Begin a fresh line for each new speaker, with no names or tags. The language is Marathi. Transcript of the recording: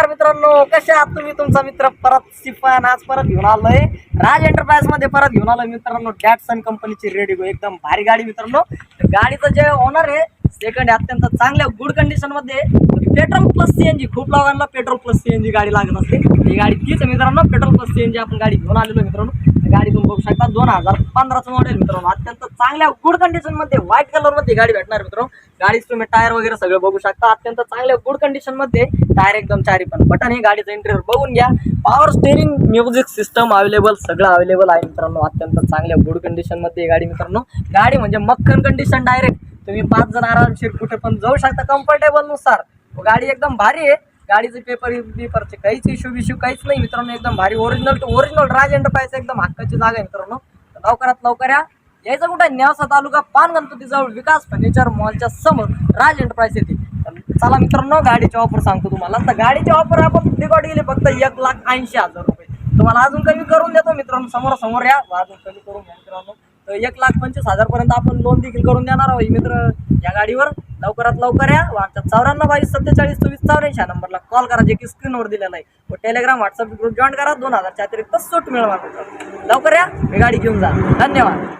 नमस्कार मित्रांनो कसे आहात तुम्ही? तुमचा मित्र परत सिफान आज परत घेऊन आलोय. राज एंटरप्राइजमध्ये परत घेऊन आलोय मित्रांनो. डॅटसन कंपनीची रेडिओ एकदम भारी गाडी मित्रांनो. तर गाडीचं जे ओनर आहे सेकंड अत्यंत चांगल्या गुड कंडिशनमध्ये पेट्रोल प्लस सीएनजी खूप लोकांना पेट्रोल प्लस सीएनजी गाडी लागत असते. ही गाडी तीच मित्रांनो. पेट्रोल प्लस सीएनजी आपण गाडी घेऊन आलेलो मित्रांनो. गाडी तुम्ही बघू शकता. दोन हजार पंधराचं मॉडेल मित्रांनो. अत्यंत चांगल्या गुड कंडिशनमध्ये व्हाईट कलरमध्ये गाडी भेटणार मित्रांनो. गाडीच तुम्ही टायर वगैरे सगळं बघू शकता. अत्यंत चांगल्या गुड कंडिशनमध्ये टायर एकदम चारी पण. बटन हे गाडीचं इंटेरियर बघून घ्या. Power steering music system available सगळं अवेलेबल आहे मित्रांनो. अत्यंत चांगल्या गुड कंडिशनमध्ये गाडी मित्रांनो. गाडी म्हणजे मक्खन कंडिशन डायरेक्ट तुम्ही पाच जण आरामशीर कुठे पण जाऊ शकता. कम्फर्टेबलनुसार. गाडी एकदम भारी आहे. गाडीचे पेपर बिपरचे काहीच इश्यू बिश्यू काहीच नाही मित्रांनो एकदम भारी original to original Raj enterprise एकदम हक्काची जागा आहे मित्रांनो. लवकरात लवकर या. यायचं कुठं? न्यावसा तालुका पान गणपतीजवळ विकास फर्निचर मॉलच्या समोर राज एंटरप्राईज येते. चला मित्रांनो गाडीची ऑफर सांगतो तुम्हाला. तर गाडीची ऑफर आपण रेकॉर्ड गेली फक्त एक लाख ऐंशी हजार रुपये. तुम्हाला अजून कमी करून देतो मित्रांनो समोर समोर या. अजून कमी करून घ्या मित्रांनो. तर एक लाख पंचवीस हजारपर्यंत आपण लोन देखील करून देणार आहोत मित्र या गाडीवर. लवकरात लवकर या. आमच्या चौऱ्याण्णव बावीस सत्तेचाळीस चोवीस चौऱ्याऐंशी या नंबरला कॉल करा जे की स्क्रीनवर दिलेला आहे. व टेलिग्राम व्हॉट्सअप ग्रुप जॉईन करा. दोन हजारच्या अतिरिक्त सूट मिळवा लवकर या. मी गाडी घेऊन जा. धन्यवाद.